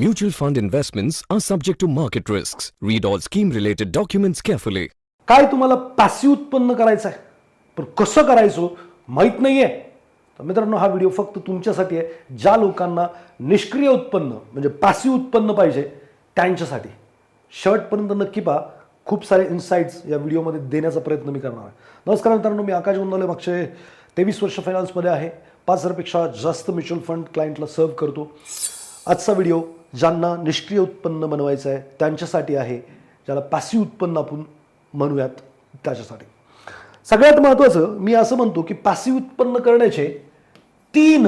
Mutual fund investments are subject to market risks. Read all scheme related documents carefully. काय तुम्हाला passive उत्पन्न करायचं आहे? पण कसं करायचं? माहीत नाही आहे तर मित्रांनो हा व्हिडिओ फक्त तुमच्यासाठी आहे. ज्या लोकांना निष्क्रिय उत्पन्न म्हणजे पॅसिव्ह उत्पन्न पाहिजे त्यांच्यासाठी. शर्टपर्यंत नक्की पहा. खूप सारे इन्साइट्स या व्हिडिओमध्ये देण्याचा प्रयत्न मी करणार आहे. नमस्कार मित्रांनो मी आकाश गोंदवले मागचे तेवीस वर्ष फायनान्समध्ये आहे. पाच हजारपेक्षा जास्त म्युच्युअल फंड क्लायंटला सर्व करतो. आजचा व्हिडिओ ज्यांना निष्क्रिय उत्पन्न बनवायचं आहे त्यांच्यासाठी आहे. ज्याला पॅसिव्ह उत्पन्न आपण म्हणूयात त्याच्यासाठी. सगळ्यात महत्त्वाचं मी असं म्हणतो की पॅसिव्ह उत्पन्न करण्याचे तीन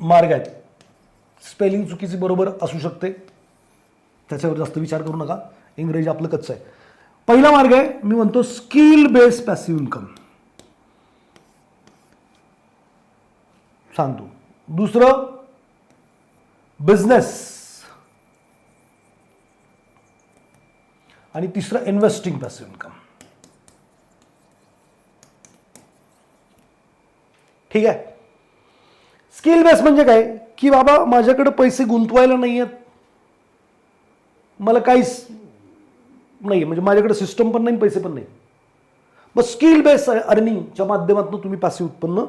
मार्ग आहेत. स्पेलिंग चुकीची बरोबर असू शकते. त्याच्यावर जास्त विचार करू नका. इंग्रजी आपलं कच्चं आहे. पहिला मार्ग आहे मी म्हणतो स्किल बेस्ड पॅसिव्ह इन्कम सांगतो. दुसरं बिझनेस. आणि तिसरं इन्व्हेस्टिंग पॅसिव्ह इन्कम ठीक आहे? स्किल बेस म्हणजे काय? की बाबा माझ्याकडे पैसे गुंतवायला नाही आहेत मला काहीच नाही म्हणजे माझ्याकडे सिस्टम पण नाही पैसे पण नाही. मग स्किल बेस अर्निंगच्या माध्यमातून तुम्ही पासिव उत्पन्न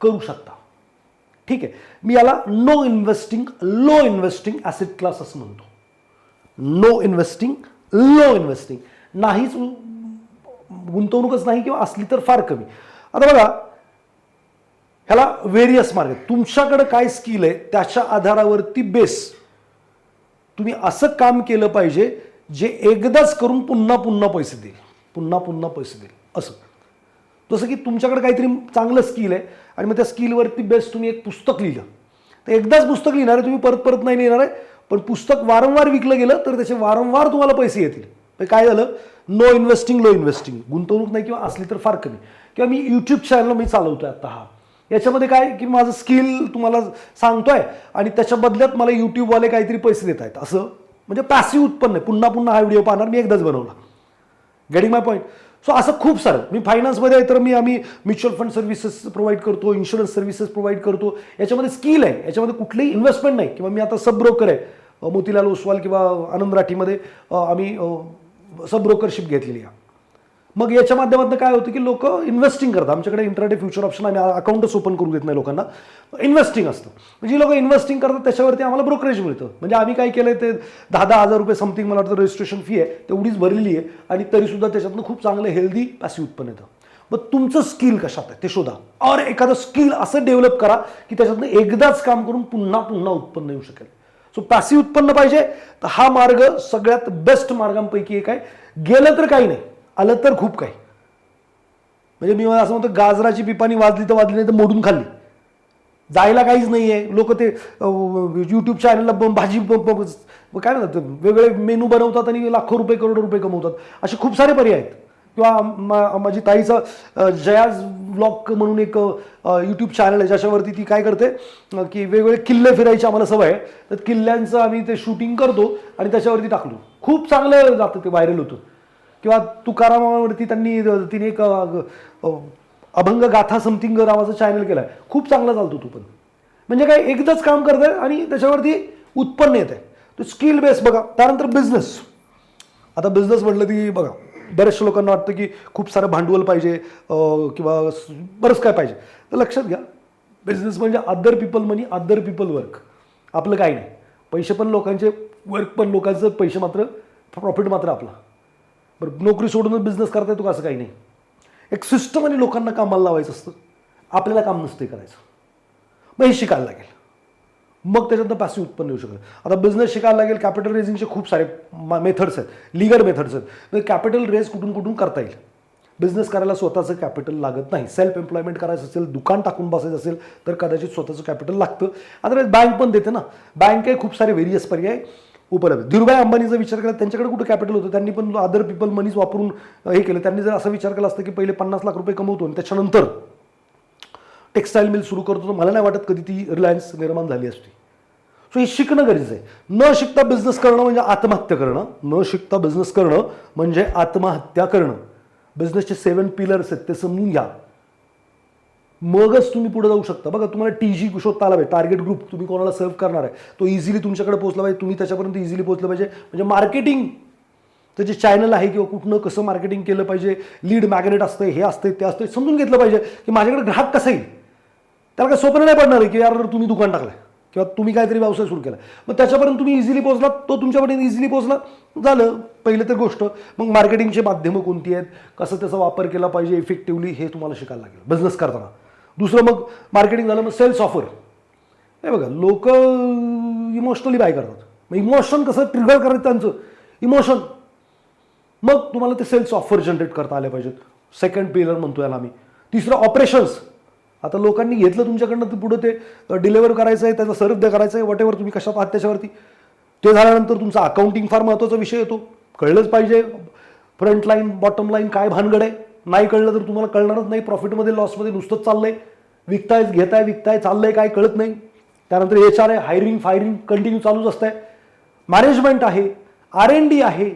करू शकता. ठीक आहे. मी याला no investing low investing asset class असं म्हणतो. नो इन्व्हेस्टिंग लो इन्व्हेस्टिंग नाहीच गुंतवणूकच नाही किंवा असली तर फार कमी. आता बघा ह्याला व्हेरियस मार्ग तुमच्याकडं काय स्किल आहे त्याच्या आधारावरती बेस तुम्ही असं काम केलं पाहिजे जे एकदाच करून पुन्हा पुन्हा पैसे देईल. पुन्हा पुन्हा पैसे देईल. असं. जसं की तुमच्याकडे काहीतरी चांगलं स्किल आहे आणि मग त्या स्किलवरती बेस्ट तुम्ही एक पुस्तक लिहिलं. तर एकदाच पुस्तक लिहिणार आहे तुम्ही परत परत नाही लिहिणार आहे पण पुस्तक वारंवार विकलं गेलं तर त्याचे वारंवार तुम्हाला पैसे येतील. तर काय झालं? नो इन्व्हेस्टिंग लो इन्व्हेस्टिंग गुंतवणूक नाही किंवा असली तर फार कमी. किंवा मी यूट्यूब चॅनल मी चालवतोय आता हा. याच्यामध्ये काय की माझं स्किल तुम्हाला सांगतोय आणि त्याच्या बदल्यात मला यूट्यूबवाले काहीतरी पैसे देत आहेत. असं. म्हणजे पॅसिव्ह उत्पन्न आहे. पुन्हा पुन्हा हा व्हिडिओ पाहणार. मी एकदाच बनवला. गेटिंग माय पॉईंट सो असं खूप सारं. मी फायनान्समध्ये आहे तर मी आम्ही म्युच्युअल फंड सर्व्हिसेस प्रोव्हाइड करतो इन्शुरन्स सर्व्हिसेस प्रोव्हाइड करतो. याच्यामध्ये स्किल आहे. याच्यामध्ये कुठलीही इन्व्हेस्टमेंट नाही. किंवा मी आता सब ब्रोकर आहे. मोतीलाल ओसवाल किंवा आनंद राठीमध्ये आम्ही सब ब्रोकरशिप घेतलेली आहे. मग याच्या माध्यमातून काय होतं की लोक इन्व्हेस्टिंग करतात. आमच्याकडे इंटरडे फ्युचर ऑप्शन आम्ही अकाउंटच ओपन करू देत नाही लोकांना. इन्व्हेस्टिंग असतं. म्हणजे जी लोक इन्व्हेस्टिंग करतात त्याच्यावरती आम्हाला ब्रोकरेज मिळतं. म्हणजे आम्ही काय केलं ते दहा दहा हजार रुपये समथिंग मला वाटतं रजिस्ट्रेशन फी आहे तेवढीच भरलेली आहे. आणि तरीसुद्धा त्याच्यातनं खूप चांगलं हेल्दी पॅसिव्ह उत्पन्न येतं. मग तुमचं स्किल कशात आहे? ते शोधा. और एखादं स्किल असं डेव्हलप करा की त्याच्यातनं एकदाच काम करून पुन्हा पुन्हा उत्पन्न येऊ शकेल. सो पॅसिव्ह उत्पन्न पाहिजे. तर हा मार्ग सगळ्यात बेस्ट मार्गांपैकी एक आहे. गेलं तर काही नाही. आलं तर खूप काही. म्हणजे मी असं म्हणतो गाजराची पिपाणी वाजली तर वाजली नाही तर मोडून खाल्ली. जायला काहीच नाही आहे लोक ते यूट्यूब चॅनलला भाजी काय म्हणतात वेगवेगळे मेनू बनवतात आणि लाखो रुपये करोड रुपये कमवतात. असे खूप सारे पर्याय आहेत. किंवा माझी ताईचं जयाज ब्लॉग म्हणून एक यूट्यूब चॅनल आहे ज्याच्यावरती ती काय करते की वेगवेगळे किल्ले फिरायची आम्हाला सवय आहे. तर किल्ल्यांचं आम्ही ते शूटिंग करतो आणि त्याच्यावरती टाकलो. खूप चांगलं जातं ते व्हायरल होतं. किंवा तुकारामावरती त्यांनी तिने एक अभंग गाथा समथिंग नावाचं चॅनल केलं आहे खूप चांगला चालतो तू पण. म्हणजे काय एकदाच काम करत आहे आणि त्याच्यावरती उत्पन्न येत आहे तो स्किल बेस बघा त्यानंतर बिझनेस आता बिझनेस म्हटलं की बघा बऱ्याचशा लोकांना वाटतं की खूप सारं भांडवल पाहिजे किंवा बरंच काय पाहिजे. तर लक्षात घ्या बिझनेस म्हणजे other people money other people work आपलं काही नाही. पैसे पण लोकांचे वर्क पण लोकांचं पैसे मात्र प्रॉफिट मात्र आपला. बरं नोकरी सोडूनच बिझनेस करता येतो का असं काही नाही? एक सिस्टम आणि लोकांना कामाला लावायचं असतं. आपल्याला काम नसते करायचं. मग हे शिकायला लागेल. मग त्याच्यातनं पॅसिव्ह उत्पन्न येऊ शकेल. आता बिझनेस शिकायला लागेल कॅपिटल रेझिंगचे खूप सारे मेथड्स आहेत. लिगल मेथड्स आहेत. म्हणजे कॅपिटल रेज कुठून कुठून करता येईल? बिझनेस करायला स्वतःचं कॅपिटल लागत नाही. सेल्फ एम्प्लॉयमेंट करायचं असेल दुकान टाकून बसायचं असेल तर कदाचित स्वतःचं कॅपिटल लागतं. अदरवाईज बँक पण देते ना. बँक आहे खूप सारे व्हेरियस पर्याय. उपलब्ध. धीरुभाई अंबानीचा विचार केला त्यांच्याकडे कुठं कॅपिटल होतं? त्यांनी पण अदर पीपल मनीज वापरून हे केलं. त्यांनी जर असा विचार केला असता की पहिले पन्नास लाख रुपये कमवतो आणि त्याच्यानंतर टेक्स्टाईल मिल सुरू करतो तर मला नाही वाटत कधी ती रिलायन्स निर्माण झाली असती. सो हे शिकणं गरजेचं आहे. न शिकता बिझनेस करणं म्हणजे आत्महत्या करणं. न शिकता बिझनेस करणं म्हणजे आत्महत्या करणं. बिझनेसचे सेवन पिलर्स आहेत ते समजून घ्या. मगच तुम्ही पुढे जाऊ शकता. बघा तुम्हाला टी जी शोधता आला पाहिजे. टार्गेट ग्रुप तुम्ही कोणाला सर्व करणार आहे? तो इझिली तुमच्याकडे पोहोचला पाहिजे. तुम्ही त्याच्यापर्यंत इझिली पोहोचलं पाहिजे. म्हणजे मार्केटिंग त्याचे चॅनल आहे किंवा कुठनं कसं मार्केटिंग केलं पाहिजे लीड मॅग्नेट असतं हे असतंय ते असतंय समजून घेतलं पाहिजे की माझ्याकडे ग्राहक कसा येईल? त्याला काय स्वप्न नाही पडणार आहे की यार तुम्ही दुकान टाकलं किंवा तुम्ही काहीतरी व्यवसाय सुरू केला मग त्याच्यापर्यंत तुम्ही इझिली पोहोचला तो तुमच्यापर्यंत इझिली पोहोचला. झालं. पहिलं तर गोष्ट मग मार्केटिंगचे माध्यमं कोणती आहेत? कसं त्याचा वापर केला पाहिजे इफेक्टिव्हली हे तुम्हाला शिकायला लागेल. बिझनेस करताना. दुसरं मग मार्केटिंग झालं मग सेल्स ऑफर हे बघा लोक इमोशनली बाय करतात. मग इमोशन कसं ट्रिगर करायचं त्यांचं? इमोशन मग तुम्हाला ते सेल्स ऑफर जनरेट करता आले पाहिजेत. सेकंड पिलर म्हणतो याला आम्ही. तिसरं ऑपरेशन्स आता लोकांनी घेतलं तुमच्याकडनं ते पुढं ते डिलेवर करायचं आहे त्याचा सर्व करायचं आहे वॉटेवर तुम्ही कशात आहात त्याच्यावरती. ते झाल्यानंतर तुमचा अकाउंटिंग फार महत्त्वाचा विषय येतो. कळलंच पाहिजे. फ्रंट लाईन बॉटम लाईन काय भानगड आहे? नाही कळलं तर तुम्हाला कळणारच नाही. प्रॉफिटमध्ये लॉसमध्ये नुसतंच चाललंय. विकताय घेताय विकताय चाललंय काय कळत नाही. त्यानंतर एच आर आहे हायरिंग फायरिंग कंटिन्यू चालूच असतंय. मॅनेजमेंट आहे आर एन डी आहे.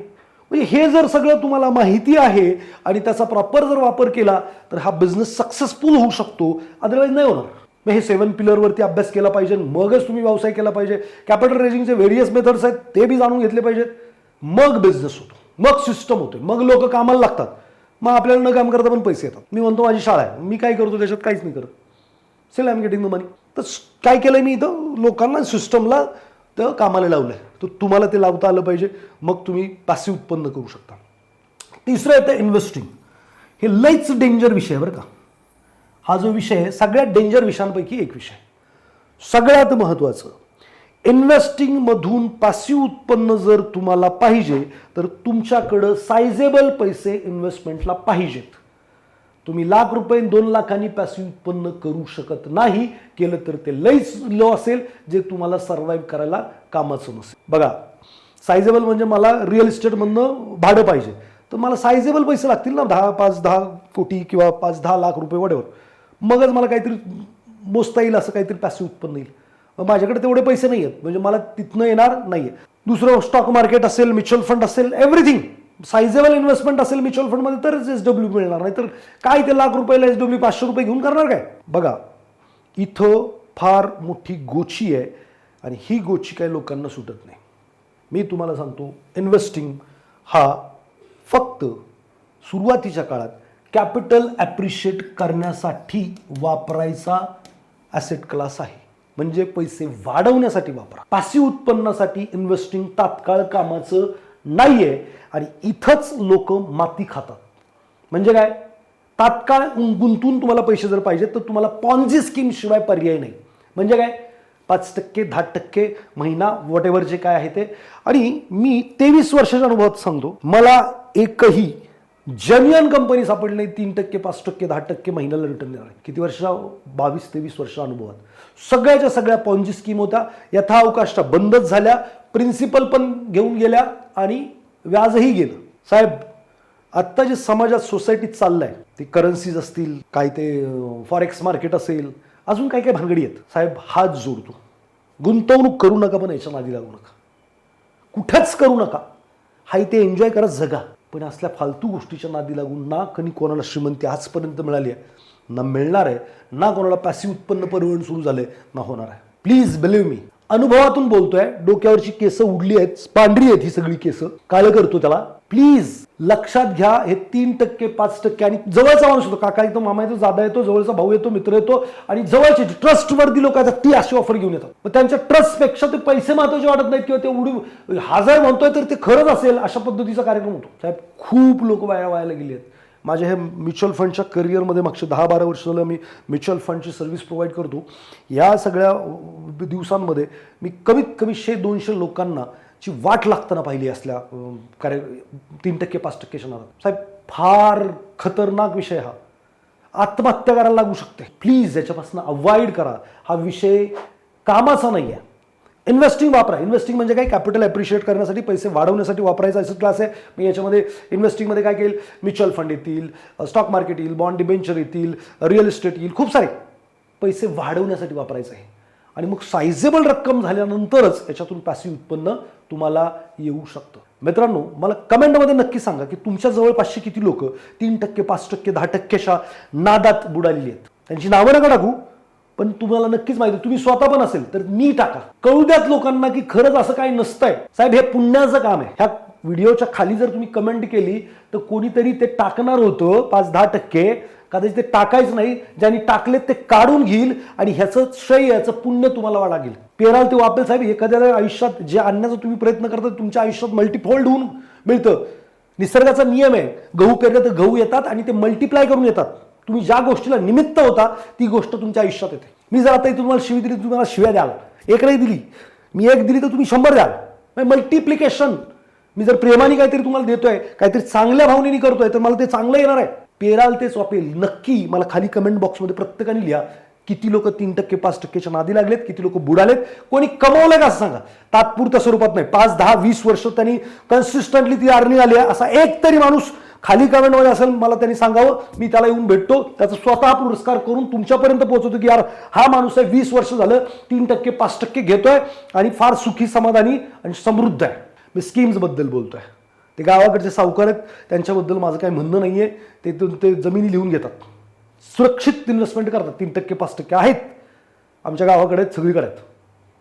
म्हणजे हे जर सगळं तुम्हाला माहिती आहे आणि त्याचा प्रॉपर जर वापर केला तर हा बिझनेस सक्सेसफुल होऊ शकतो. अदरवाईज नाही होणार. मग हे सेवन पिलरवरती अभ्यास केला पाहिजे मगच तुम्ही व्यवसाय केला पाहिजे. कॅपिटल रेजिंगचे व्हेरियस मेथड्स आहेत ते बी जाणून घेतले पाहिजेत. मग बिझनेस होतो. मग सिस्टम होते मग लोक कामाला लागतात. मग आपल्याला न काम करता पण पैसे येतात. मी म्हणतो माझी शाळा आहे. मी काय करतो त्याच्यात काहीच नाही करत. Sell I am getting the money तर काय केलं मी इथं? लोकांना सिस्टमला तर कामाला लावलं आहे तर तुम्हाला ते लावता आलं पाहिजे. मग तुम्ही पासिव उत्पन्न करू शकता. तिसरं येतं इन्व्हेस्टिंग हे लईच डेंजर विषय आहे बरं का. हा जो विषय आहे सगळ्यात डेंजर विषयांपैकी एक विषय सगळ्यात महत्त्वाचं इन्व्हेस्टिंगमधून पासिव उत्पन्न जर तुम्हाला पाहिजे तर तुमच्याकडं सायझेबल पैसे इन्व्हेस्टमेंटला पाहिजेत. तुम्ही लाख रुपये दोन लाखांनी पॅसिव्ह उत्पन्न करू शकत नाही केलं तर ते लईच लो असेल जे तुम्हाला सर्व्हाइव्ह करायला कामाचं नसेल. बघा सायझेबल म्हणजे मला रिअल इस्टेटमधनं भाडं पाहिजे. तर मला सायझेबल पैसे लागतील ना दहा पाच दहा कोटी किंवा पाच दहा लाख रुपये वडेवर मगच मला काहीतरी मोजता येईल असं काहीतरी पॅसिव्ह उत्पन्न येईल. माझ्याकडे तेवढे पैसे नाही आहेत म्हणजे मला तिथनं येणार नाही आहे दुसरं स्टॉक मार्केट असेल म्युच्युअल फंड असेल एव्हरीथिंग सायझेबल इन्व्हेस्टमेंट असेल म्युच्युअल फंडमध्ये तरच एस डब्ल्यू मिळणार. नाही तर काय ते लाख रुपयाला एस डब्ल्यू पाचशे रुपये घेऊन करणार काय? बघा इथं फार मोठी गोची आहे आणि ही गोची काही लोकांना सुटत नाही. मी तुम्हाला सांगतो इन्व्हेस्टिंग हा फक्त सुरुवातीच्या काळात कॅपिटल ॲप्रिशिएट करण्यासाठी वापरायचा ॲसेट क्लास आहे. म्हणजे पैसे वाढवण्यासाठी वापरा. पासिव उत्पन्नासाठी इन्व्हेस्टिंग तात्काळ कामाचं नाही आहे आणि इथंच लोक माती खातात. म्हणजे काय? तात्काळ गुंतून तुम्हाला पैसे जर पाहिजेत तर तुम्हाला पॉन्झी स्कीम शिवाय पर्याय नाही. म्हणजे काय? पाच टक्के दहा टक्के महिना वॉट एव्हर जे काय आहे ते. आणि मी तेवीस वर्षाच्या अनुभवात सांगतो मला एकही जेन्युअन कंपनी सापडली नाही तीन टक्के पाच टक्के दहा टक्के महिन्याला रिटर्न देणार किती वर्ष बावीस तेवीस वर्ष अनुभवात. सगळ्याच्या सगळ्या पॉन्जी स्कीम होत्या. यथा यथाअवकाशच्या बंदच झाल्या. प्रिन्सिपल पण घेऊन गेल्या आणि व्याजही गेलं. साहेब आत्ता जे समाजात सोसायटीत चाललंय ते करन्सीज असतील काय ते फॉरेक्स मार्केट असेल अजून काय काय भानगडी आहेत. साहेब हात जोडतो. गुंतवणूक करू नका पण याच्या नादी लागू नका. कुठंच करू नका. हा इथे एन्जॉय करत जगा. पण असल्या फालतू गोष्टीच्या नादी लागून ना कणी कोणाला श्रीमंती आजपर्यंत मिळाली आहे ना मिळणार आहे ना कोणाला पॅसिव उत्पन्न परवडण सुरू झालंय ना होणार आहे. प्लीज बिलीव्ह मी अनुभवातून बोलतोय डोक्यावरची केस उडली आहेत पांढरी आहेत ही सगळी केस. काळं करतो त्याला. प्लीज लक्षात घ्या हे तीन टक्के पाच टक्के आणि जवळचा माणूस होतो काका येतो मामा येतो जादा येतो जवळचा भाऊ येतो मित्र येतो आणि जवळचे ट्रस्टवरती लोक येतात ती अशी ऑफर घेऊन येतात. मग त्यांच्या ट्रस्टपेक्षा ते पैसे महत्त्वाचे वाटत नाहीत किंवा ते उडी हजार म्हणतोय तर ते खरंच असेल अशा पद्धतीचा कार्यक्रम होतो. साहेब खूप लोक वाया वायाला गेली आहेत. माझ्या हे म्युच्युअल फंडच्या करिअरमध्ये मागचे दहा बारा वर्ष झालं मी म्युच्युअल फंडची सर्व्हिस प्रोव्हाइड करतो. या सगळ्या दिवसांमध्ये मी कमीत कमी शे दोनशे लोकांना ची वाट लागताना पाहिली असल्या कार्य तीन टक्के पाच टक्के नादात साहेब फार खतरनाक विषय हा. आत्महत्या करायला लागू शकते. प्लीज याच्यापासून अवॉइड करा. हा विषय कामाचा नाही आहे इन्व्हेस्टिंग वापरा. इन्व्हेस्टिंग म्हणजे काय? कॅपिटल ॲप्रिशिएट करण्यासाठी पैसे वाढवण्यासाठी वापरायचा असं क्लास आहे. मग याच्यामध्ये इन्व्हेस्टिंगमध्ये काय केलं? म्युच्युअल फंड येतील स्टॉक मार्केट येईल बॉन्ड डिबेंचर येतील रिअल इस्टेट येईल खूप सारे पैसे वाढवण्यासाठी वापरायचं आहे. आणि मग सायझेबल रक्कम झाल्यानंतरच याच्यातून पॅसिव्ह उत्पन्न तुम्हाला येऊ शकतं. मित्रांनो मला कमेंटमध्ये नक्की सांगा की तुमच्या जवळपासची किती लोक? तीन टक्के पाच टक्के दहा टक्केच्या नादात बुडालेली आहेत. त्यांची नावं नका टाकू. पण तुम्हाला नक्कीच माहिती आहे, तुम्ही स्वतः पण असेल तर मी टाका. कळू द्यात लोकांना की खरंच असं काही नसतंय. साहेब हे पुण्याचं काम आहे. ह्या व्हिडिओच्या खाली जर तुम्ही कमेंट केली तर कोणीतरी ते टाकणार होतं पाच दहा टक्के. कदाचित ते टाकायचं नाही ज्यांनी टाकले ते काढून घेईल आणि ह्याचं श्रेय याचं पुण्य तुम्हाला लागेल पेराल ते वापेल साहेब एखाद्या आयुष्यात जे आणण्याचा तुम्ही प्रयत्न करता तुमच्या आयुष्यात मल्टीफोल्ड होऊन मिळतं. निसर्गाचा नियम आहे गहू पेरले तर गहू येतात आणि ते मल्टिप्लाय करून येतात. तुम्ही ज्या गोष्टीला निमित्त होता ती गोष्ट तुमच्या आयुष्यात येते. मी जर आता तुम्हाला शिवी दिली तुम्हाला शिव्या द्याल. एक नाही दिली. मी एक दिली तर तुम्ही शंभर द्याल. म्हणजे मल्टिप्लिकेशन मी जर प्रेमाने काहीतरी तुम्हाला देतोय काहीतरी चांगल्या भावनेने करतोय तर मला ते चांगलं येणार आहे. पेराल ते वापेल नक्की मला खाली कमेंट बॉक्समध्ये प्रत्येकाने लिहा. किती लोक तीन टक्के पाच टक्केच्या नादी लागलेत किती लोक बुडालेत कोणी कमवलं का असं सांगा. तात्पुरत्या स्वरूपात नाही. पाच दहा वीस वर्ष त्यांनी कन्सिस्टंटली ती अर्निंग आली आहे. असा एक तरी माणूस खाली कमेंटमध्ये असेल मला त्यांनी सांगावं मी त्याला येऊन भेटतो. त्याचा स्वतः पुरस्कार करून तुमच्यापर्यंत पोहोचवतो की यार हा माणूस आहे वीस वर्ष झालं तीन टक्के पाच टक्के घेतोय आणि फार सुखी समाधानी आणि समृद्ध आहे. मी स्कीम्सबद्दल बोलतोय. ते गावाकडचे सावकार आहेत त्यांच्याबद्दल माझं काही म्हणणं नाही आहे ते ते जमिनी लिहून घेतात. सुरक्षित इन्व्हेस्टमेंट करतात. तीन टक्के पाच टक्के आहेत. आमच्या गावाकडे आहेत सगळीकडे आहेत.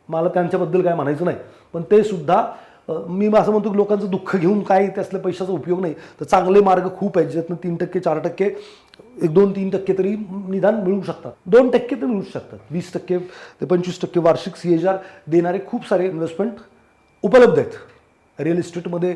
मला त्यांच्याबद्दल काय म्हणायचं नाही. पण ते सुद्धा मी असं म्हणतो की लोकांचं दुःख घेऊन काय त्यासल्या पैशाचा उपयोग नाही. तर चांगले मार्ग खूप आहेत ज्यातनं तीन टक्के चार टक्के एक दोन तीन टक्के तरी निदान मिळू शकतात. दोन टक्के तर मिळू शकतात. वीस टक्के ते पंचवीस टक्के वार्षिक सी एच आर देणारे खूप सारे इन्व्हेस्टमेंट उपलब्ध आहेत. रिअल इस्टेटमध्ये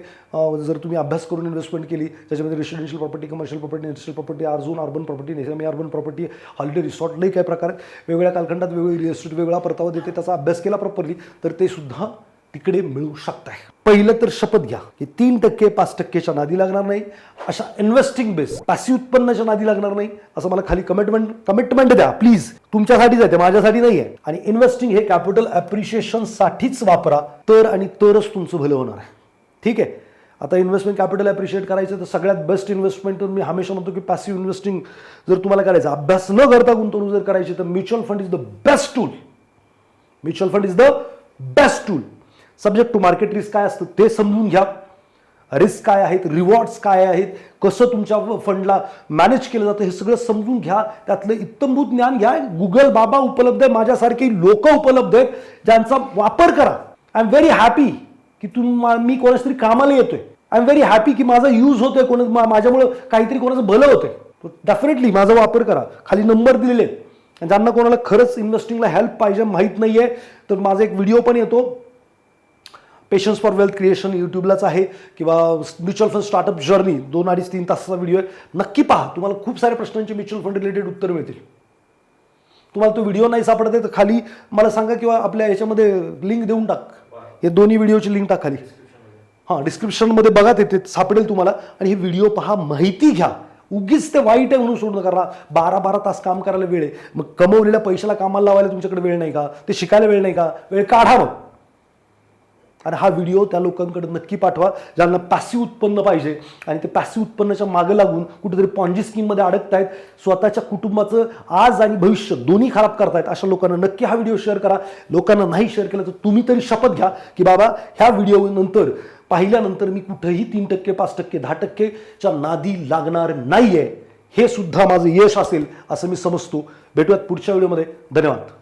जर तुम्ही अभ्यास करून इन्व्हेस्टमेंट केली त्याच्यामध्ये residential property commercial property industrial property Arjun urban property नेसमी अर्बन प्रॉपर्टी हॉलिडे रिसॉर्ट लई काही प्रकार वेगवेगळ्या कालखंडात वेगवेगळी रिअल इस्टेट वेगळा परतावा देते त्याचा अभ्यास केला प्रॉपरली तर ते सुद्धा तिकडे मिळू शकताय. पहिलं तर शपथ घ्या की तीन टक्के पाच टक्केच्या नादी लागणार नाही. अशा इन्व्हेस्टिंग बेस पासी उत्पन्नाच्या नादी लागणार नाही असं मला खाली कमिटमेंट कमिटमेंट द्या प्लीज तुमच्यासाठीच आहे ते माझ्यासाठी नाही आहे आणि इन्व्हेस्टिंग हे कॅपिटल अप्रिशिएशन साठीच वापरा तर आणि तरच तुमचं भलं होणार आहे. ठीक आहे? आता इन्व्हेस्टमेंट कॅपिटल अप्रिशिएट करायचं तर सगळ्यात बेस्ट इन्व्हेस्टमेंट मी हमेशा म्हणतो की पॅसिव्ह इन्व्हेस्टिंग जर तुम्हाला करायचं अभ्यास न करता गुंतवणूक जर करायची तर mutual fund is the best tool mutual fund is the best tool subject to market risk काय असतं ते समजून घ्या. रिस्क काय आहेत? रिवॉर्ड्स काय आहेत? कसं तुमच्या फंडला मॅनेज केलं जातं? हे सगळं समजून घ्या. त्यातलं इत्तमभूत ज्ञान घ्या. गुगल बाबा उपलब्ध आहे. माझ्यासारखे लोक उपलब्ध आहेत. ज्यांचा वापर करा. आय एम व्हेरी हॅपी की तुम मी कोणाच्या तरी कामाला येतोय. आय एम व्हेरी हॅपी की माझा यूज होतोय. कोण माझ्यामुळं काहीतरी कोणाचं भलं होतंय. डेफिनेटली माझा वापर करा. खाली नंबर दिलेले आहेत. ज्यांना कोणाला खरंच इन्व्हेस्टिंगला हेल्प पाहिजे माहीत नाही आहे तर माझा एक व्हिडिओ पण येतो. पेशन्स फॉर वेल्थ क्रिएशन यूट्यूबलाच आहे किंवा म्युच्युअल फंड स्टार्टअप जर्नी दोन अडीच तीन तासाचा व्हिडिओ आहे. नक्की पहा तुम्हाला खूप साऱ्या प्रश्नांचे म्युच्युअल फंड रिलेटेड उत्तर मिळतील. तुम्हाला तो व्हिडिओ नाही सापडत आहे तर खाली मला सांगा किंवा आपल्या याच्यामध्ये लिंक देऊन टाक. हे दोन्ही व्हिडिओची लिंक टाक खाली. हां डिस्क्रिप्शनमध्ये बघा ते ते सापडेल तुम्हाला. आणि हे व्हिडिओ पहा माहिती घ्या. उगीच ते वाईट आहे म्हणून सोडू नका. रा- बारा बारा तास काम करायला वेळ आहे. मग कमवलेल्या पैशाला कामाला लावायला तुमच्याकडे वेळ नाही का? ते शिकायला वेळ नाही का? वेळ काढा मग. आणि हा व्हिडिओ त्या लोकांकडे नक्की पाठवा ज्यांना पॅसिव्ह उत्पन्न पाहिजे. आणि ते पॅसिव्ह उत्पन्नाच्या मागे लागून कुठेतरी पॉन्जी स्कीममध्ये अडकतायत स्वतःच्या कुटुंबाचं आज आणि भविष्य दोन्ही खराब करतायत अशा लोकांना नक्की हा व्हिडिओ शेअर करा. लोकांना नाही शेअर केला तर तुम्ही तरी शपथ घ्या की बाबा ह्या व्हिडिओ नंतर पाहिल्यानंतर मी कुठंही तीन टक्के पाच टक्के दहा टक्केच्या नादी लागणार नाही आहे हे सुद्धा माझं यश असेल असं मी समजतो. भेटूयात पुढच्या व्हिडिओमध्ये धन्यवाद.